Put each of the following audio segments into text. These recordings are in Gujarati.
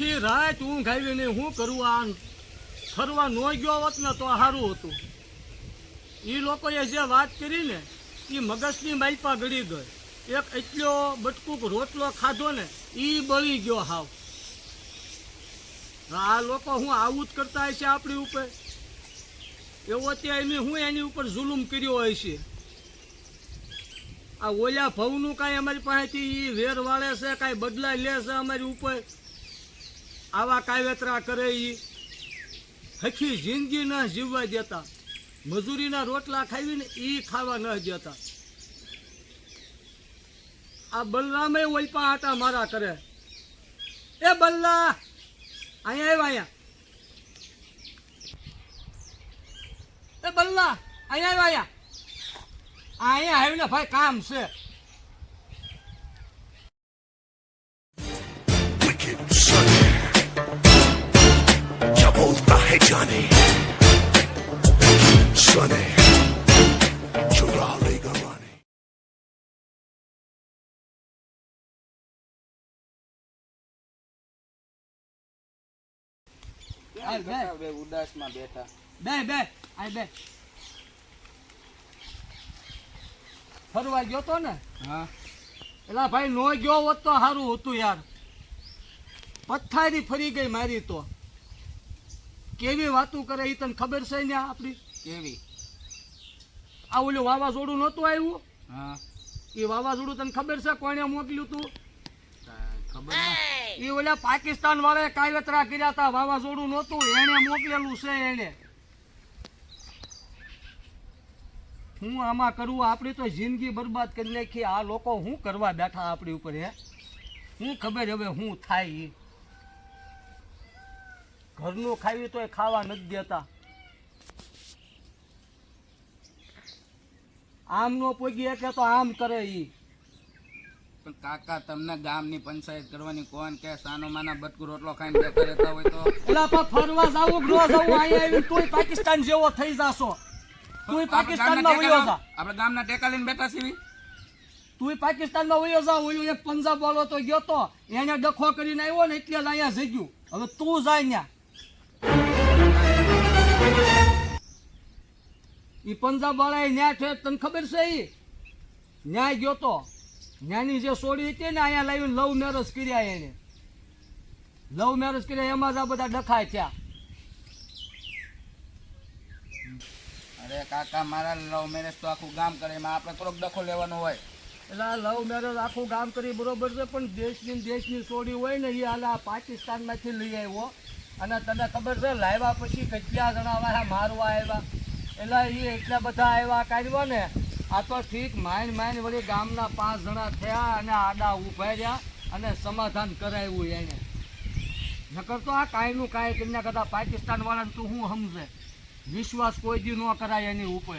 આખી રાત ઊંઘ આવી ને શું કરું આ ફરવા ન ગયો હોત ને તો સારું હતું. એ લોકોએ જે વાત કરી ને એ મગજની માલપા ગળી ગઈ. એક એટલો બટકુક રોટલો ખાધો ને એ બળી ગયો હાવ. આ લોકો હું આવું જ કરતા હશે આપણી ઉપર? એવો ત્યાં એની હું એની ઉપર જુલુમ કર્યો હોય છે. આ ઓલા ભવનું કાંઈ અમારી પાસેથી એ વેર વાળે છે, કાંઈ બદલા લે છે અમારી ઉપર? આવા કાવેતરા કરે એ હખી જિંદગી ન જીવવા દેતા. મજૂરીના રોટલા ખાવીને એ ખાવા ન દેતા. આ બલરામે ઓલપા હતા મારા કરે એ બલ્લા અહીંયા આવ્યા અહીંયા. એ બલ્લા અહીંયા આવ્યા અહીંયા. અહીંયા આવીને ભાઈ કામ છે. Sunny. Sunny. બેઠા. બે બે. આ બે. ફરવા ગયો તો ને? હા. એલા ભાઈ નો ગયો હોત તો સારું હતું યાર. પથ્થારી ફરી ગઈ મારી તો. કેવી વાતું કરે એ તને ખબર છે ને આપણી કેવી? આ ઓલું વાવાઝોડું નહોતું આવ્યું? હા. એ વાવાઝોડું તને ખબર છે કોણે મોકલ્યું તું? ખબર એ ઓલા પાકિસ્તાન વાળાએ કાયવેતરા કર્યા હતા વાવાઝોડું નહોતું એને મોકલેલું છે એને હું આમાં કરું આપણી તો જિંદગી બરબાદ કરી નાખી આ લોકો શું કરવા બેઠા આપણી ઉપર હે? હું ખબર હવે હું થાય ઈ. ઘરનું ખાવી તોય ખાવા નથી દેતા. આમ નો પોગી એટલે તો આમ કરે ઈ. પણ કાકા તમને ગામની પંચાયત કરવાની કોણ કે સાનો માના બટકુ રોટલો ખાઈને બેઠા રહેતા હોય તો? એલા પા ફરવા જાવું ગ્રો જાવું અહીંયા આવીને તોય પાકિસ્તાન જેવો થઈ જાશો. તું પાકિસ્તાનમાં વયો જા. આપણે ગામના ટેકા લઈને બેઠા છીએ. તુંય પાકિસ્તાનમાં વયો જા ઓલું એક પંજાબ વાળો તો ગયો તો એને ડખો કરીને આવ્યો ને એટલે જ અહીંયા ગયું હવે તું જાય ત્યાં ઈ પંજાબ વાળા ન્યાય છે તને ખબર છે ઈ? ન્યાય ગયો તો. ન્યાની જે સોડી હતી ને અહીંયા લાવીને લવ મેરેજ કર્યા એને. લવ મેરેજ કર્યા એમાં જ આ બધા ડખાય થયા. અરે કાકા મારા લવ મેરેજ તો આખું ગામ કરે એમાં આપણે થોડોક ડખો લેવાનો હોય. એટલે આ લવ મેરેજ આખું ગામ કરી બરોબર છે પણ દેશની ને દેશની સોડી હોય ને એ હાલ આ પાકિસ્તાનમાંથી લઈ આવ્યો. અને તને ખબર છે લાવ્યા પછી કેટલા જણા આવ્યા મારવા આવ્યા? એટલે એ એટલા બધા આવ્યા કાઢવા ને આ તો ઠીક માઇન માઇન વળી ગામના પાંચ જણા થયા અને આડા ઊભા રહ્યા અને સમાધાન કરાવ્યું એને. નકર તો આ કાંઈનું કાંઈ તેમના કદાચ પાકિસ્તાન વાળાને તું શું સમજે. વિશ્વાસ કોઈ દી ન કરાય એની ઉપર.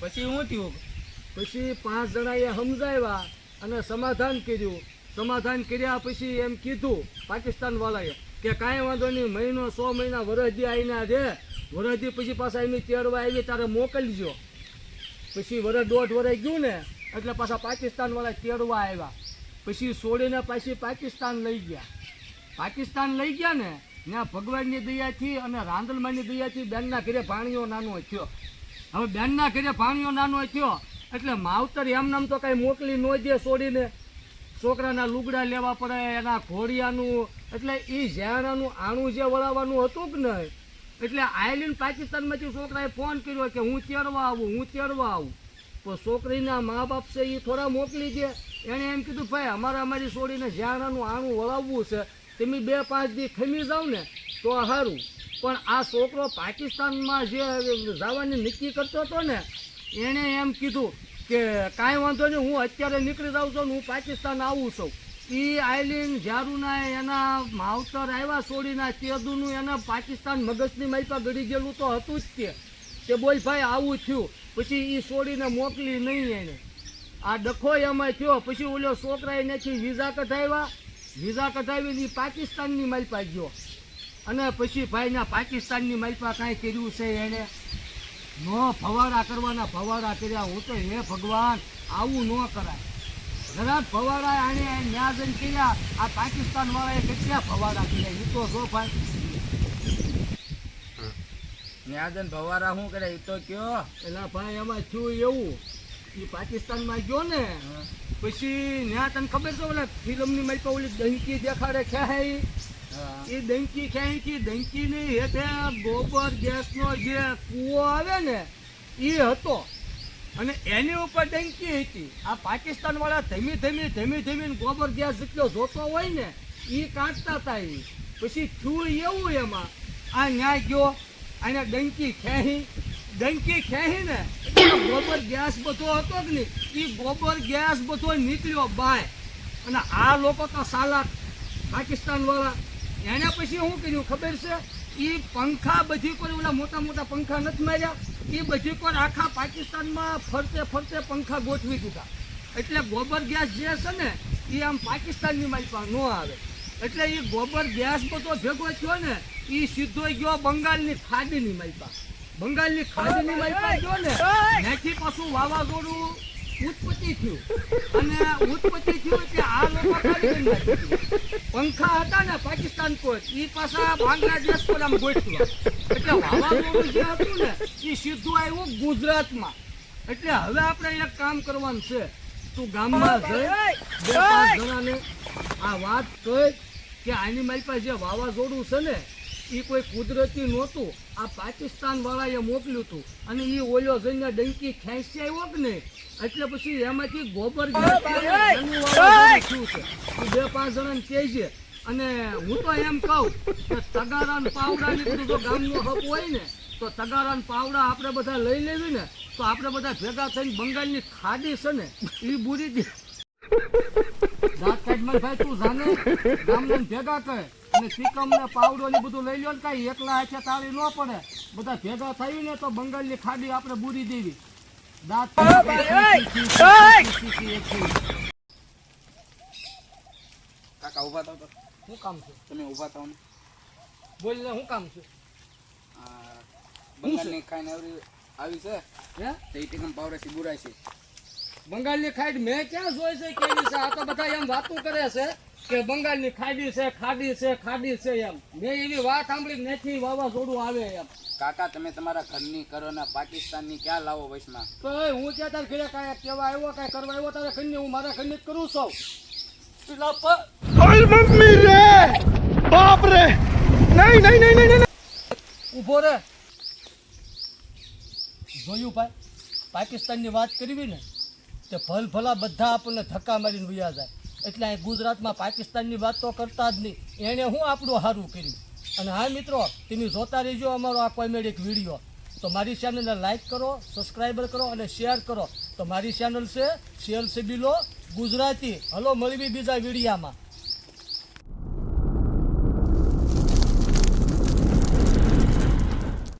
પછી હું થયું? પછી પાંચ જણાએ સમજાવ્યા અને સમાધાન કર્યું. સમાધાન કર્યા પછી એમ કીધું પાકિસ્તાન વાળાએ કે કાંઈ વાંધો નહીં, મહિનો, સો મહિના વરસદી આવીને દે વરસદી પછી પાછા એમની તેડવા આવી તારે મોકલજો. પછી વરસ દોઢ વરસ ગયું ને, એટલે પાછા પાકિસ્તાનવાળા તેડવા આવ્યા. પછી છોડીને પાછી પાકિસ્તાન લઈ ગયા. પાકિસ્તાન લઈ ગયા ને, ત્યાં ભગવાનની દયાથી અને રાંદલમાની દયાથી બેનના ઘરે પાણીઓ નાનો થયો. હવે બેનના ઘરે પાણીઓ નાનો થયો, એટલે માવતર એમ તો કાંઈ મોકલી ન દે છોડીને છોકરાના લુગડા લેવા પડે, એના ઘોડિયાનું, એટલે એ ઝાણાનું આણું જે વળાવવાનું હતું કે નહીં? એટલે આયલીન પાકિસ્તાનમાંથી છોકરાએ ફોન કર્યો કે હું તેડવા આવું, હું તેડવા આવું. તો છોકરીના મા બાપ છે એ થોડા મોકલી દે. એણે એમ કીધું, ભાઈ, અમારે અમારી છોડીને ઝાણાનું આણું વળાવવું છે. તમે બે પાંચ દી ખમી જાવ ને, તો સારું પણ આ છોકરો પાકિસ્તાનમાં જે જવાની નક્કી કરતો હતો ને, એણે એમ કીધું કે કાંઈ વાંધો નહીં, હું અત્યારે નીકળી જાઉં છું હું પાકિસ્તાન આવું છું. એ આઈલિન ઝારુના એના માવતર આવ્યા છોડીના ચેદુનું એના પાકિસ્તાન મગજની માલપા ગળી ગયેલું તો હતું જ તે કે બોલ ભાઈ, આવું થયું. પછી એ છોડીને મોકલી નહીં એને. આ ડખો એમાં થયો. પછી ઓલો છોકરા એનેથી વિઝા કઢાવ્યા. વિઝા કઢાવીને પાકિસ્તાનની માલપા ગયો. અને પછી ભાઈના પાકિસ્તાનની માલપા કાંઈ કર્યું છે એણે નો ફવારા કરવાના ફવારા કર્યા હું તો હે ભગવાન આવું ન કરાય. ઘણા ફવારા આને ન્યા જઈને કર્યા આ પાકિસ્તાન વાળાએ કેટલા ફવારા કર્યા એ તો જો ભાઈ. ન્યાજન ભવારા શું કરે એ તો કયો. એલા ભાઈ એમાં થયું એવું? એ પાકિસ્તાનમાં ગયો ને પછી ન્યા તને ખબર છે ઓલા ફિલ્મની મારી ઓલી દહીકી દેખાડે છે હા. એ ડંકી ખેંચી ડંકીની હેઠે ગોબર ગેસનો જે કૂવો આવે ને એ હતો. અને એની ઉપર ડંકી હતી. આ પાકિસ્તાન વાળા ધીમી ધીમી ધીમી ધીમી ગોબર ગેસ જેટલો જોતો હોય ને એ કાઢતા હતા એ પછી થયું એવું એમાં. આ ન્યાય ગયો. અને ડંકી ખેહી. ડંકી ખેહી ને ગોબર ગેસ બધો હતો જ નહીં. એ ગોબર ગેસ બધો નીકળ્યો બાય. અને આ લોકો તો સાલા પાકિસ્તાન વાળા એને પછી શું કર્યું ખબર છે? એ પંખા બધી કોઈ ઓલા મોટા મોટા પંખા નથી માર્યા. એ બધી કોઈ આખા પાકિસ્તાનમાં ફરતે ફરતે પંખા ગોઠવી દીધા. એટલે ગોબર ગેસ જે છે ને એ આમ પાકિસ્તાનની મારી પાસે ન આવે. એટલે એ ગોબર ગેસ બધો ભેગો થયો ને એ સીધો ગયો બંગાળની ખાડીની મારી પાસે. બંગાળની ખાડીની મારી પાસે ગયો ને, ત્યાંથી પાછું વાવાઝોડું ઉત્પત્તિ થયું. અને ઉત્પત્તિ થયું એટલે આ લોકો. પંખા હતા ને પાકિસ્તાન કોચ એ પાછા બાંગ્લાદેશ પર આમ ગોઠવ્યા. એટલે વાવાઝોડું જે હતું ને એ સીધું આવ્યું ગુજરાતમાં. એટલે હવે આપણે એક કામ કરવાનું છે. તું ગામમાં જઈ બે પાંચ જણાને આ વાત કહી કે આની મારી પાસે જે વાવાઝોડું છે ને એ કોઈ કુદરતી નહોતું. આ પાકિસ્તાન વાળાએ મોકલ્યું હતું અને એ ઓલો જઈને ડંકી ખેંચી આવ્યો કે નહીં? એટલે પછી એમાંથી ગોબર છે. બે પાંચ જણાને કહેજે અને હું તો એમ કહું કે તગારા ને પાવડા નીકળું તો ગામનો હક હોય ને તો તગારા ને પાવડા આપણે બધા લઈ લેવી ને તો આપણે બધા ભેગા થઈને બંગાળની ખાડી છે ને એ બુરી દે દાંત કાઢમાં ભાઈ તું જાને ગામને ભેગા કર. અને ચીકમ ને પાવડો ને બધું લઈ લો ને કાંઈ એકલા હાથે તાળી ન પડે. બધા ભેગા થઈ ને તો બંગાળની ખાડી આપણે બુરી દેવી. દાંત કાકા ઊભા થાવ શું કામ છે? તમે ઊભા થાવ ને. બોલ ને શું કામ છે? બંગાળની ખાઈને આવી આવી છે? હે? તો બુરાય છે. બંગાળની ખાડી મેં ક્યાં જોઈ છે કેવી છે આ તો બધા એમ વાતું કરે છે? કે બંગાળની ખાડી છે ખાડી છે ખાડી છે એમ. મેં એવી વાત સાંભળી નથી વાવાઝોડું આવે એમ. કાકા તમે તમારા ઘરની કરો ને પાકિસ્તાનની ક્યાં લાવો વચમાં તો હું ત્યાં તાર ઘરે કાંઈ કહેવા આવ્યો કાંઈ કરવા આવ્યો તારે ઘરની હું મારા ઘરની જ કરું છું. મમ્મી રે! બાપ રે! નહીં નહીં નહીં નહીં નહીં. ઊભો રે. જોયું ભાઈ પાકિસ્તાનની વાત કરવી ને તે ભલ ભલા બધા આપણને ધક્કા મારીને વયા જાય. એટલે અહીં ગુજરાતમાં પાકિસ્તાનની વાત તો કરતા જ નહીં. એણે હું આપણું સારું કર્યું? અને હા મિત્રો, તમે જોતા રહેજો અમારો આ કોમેડિક વીડિયો. તો મારી ચેનલને લાઇક કરો સબસ્ક્રાઈબર કરો અને શેર કરો. તો મારી ચેનલ છે શેલ સેબીલો ગુજરાતી. હલો મળવી બીજા વિડીયામાં.